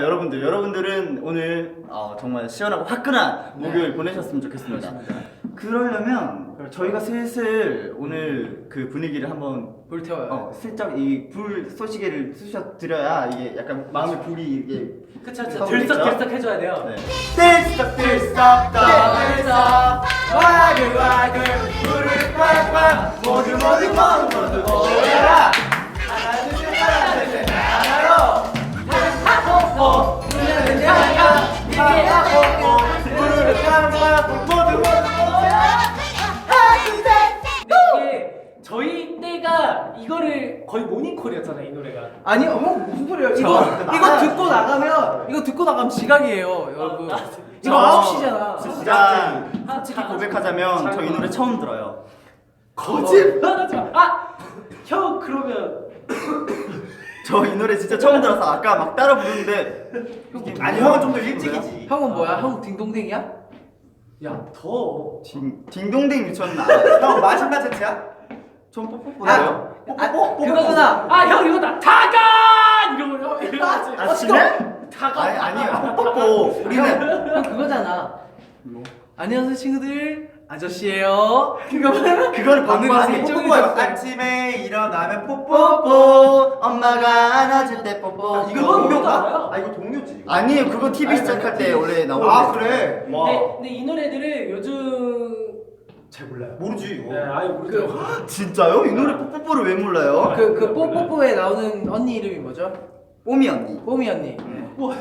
여러분들, 여러분들은 오늘 어, 정말 시원하고 화끈한 목요일 보내셨으면 좋겠습니다. 그러려면 저희가 슬슬 오늘 그 분위기를 한번 불 태워요. 어, 슬쩍 이 불 소시계를 쑤셔 드려야 이게 약간 마음의 불이 이게 그쵸 그쵸. 하고 들썩 있죠? 들썩 해줘야 돼요. 네. 들썩 들썩 떠들썩. 와글와글 불을 꽉꽉. 모두 모두 모두 모두. 모여 저희 때가 이거를 거의 모닝콜이었잖아요 이 노래가 아니, 어, 무슨 소리예요? 저- 이거 이거 듣고 나가면 이거 듣고 나가면 지각이에요, 여러분. 이거 9시잖아. 진짜 솔직히 고백하자면 저 이 노래 처음 들어요. 거짓말하지 마 아형 그러면 저 이 노래 진짜 처음 들어서 아까 막 따라 부르는데 아니 형은 좀 더 일찍이지 형은 뭐야? 형 딩동댕이야? 야더 딩, 딩동댕 유치원 알아요? 형 마신다 채채야? 전 뽀뽀뽀예요. 아, 그거구나. 아 형 이거다 다간 이러고 형 이러지 아침에? 다간 아니 아니에요. 뽀뽀뽀. 우리는 형 그거잖아. 안녕하세요 친구들 아저씨예요. 그거 그거를 반응하세요. 뽀뽀뽀 아침에 일어나면 뽀뽀뽀 뽀뽀 엄마가 안아줄 때 뽀뽀 이거 그거 동료인가? 알아요? 아 이거 동료지 이거. 아니에요 그거 TV 시작할 때 원래 나오는 아 그래? 와 근데, 근데 이 노래들을 요즘 잘 몰라요. 모르지 이거. 네 아예 모르죠. 진짜요? 이 노래 뽀뽀뽀를 왜 몰라요? 그 그 뽀뽀뽀에 나오는 언니 이름이 뭐죠? 뽀미 언니. 뽀미 언니. 와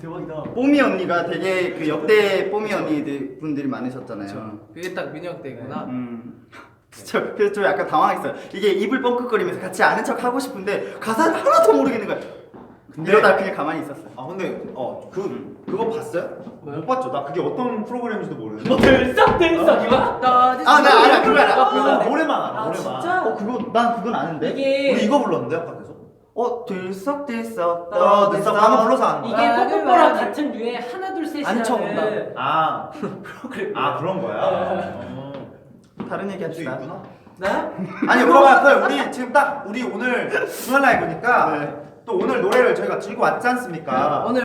대박이다. 뽀미 언니가 되게 그 역대 뽀미 언니들 분들이 많으셨잖아요. 그게 딱 민혁 때구나. 음. 저, 그래서 좀 약간 당황했어요. 이게 입을 뻥끗거리면서 같이 아는 척 하고 싶은데 가사를 하나도 모르겠는 거야 근데- 이러다 그냥 가만히 있었어요 아 근데 어그 그거 봤어요? 못 봤죠. 나 그게 어떤 프로그램인지도 모르는데. 뭐 들썩 들썩 이거? 아, 나 알아, 그거 알아. 나 그거 노래만 알아. 아, 노래만. 진짜? 어 그거 난 그건 아는데 이게 우리 이거 불렀는데 아까에서. 어 들썩들썩 어, 됐어. 방금 불러서 아는 이게. 아, 뽀뽀뽀랑. 같은 류의 하나 둘 셋이라는 안 쳐본다. 아, 프로그램 아 그런 거야. 어. 다른 얘기 할수 합시다 있구나. 네? 아니 그러면 그 우리 지금 딱 우리 오늘 주말 라이브니까 네. 또 오늘 노래를 저희가 들고 왔지 않습니까? 오늘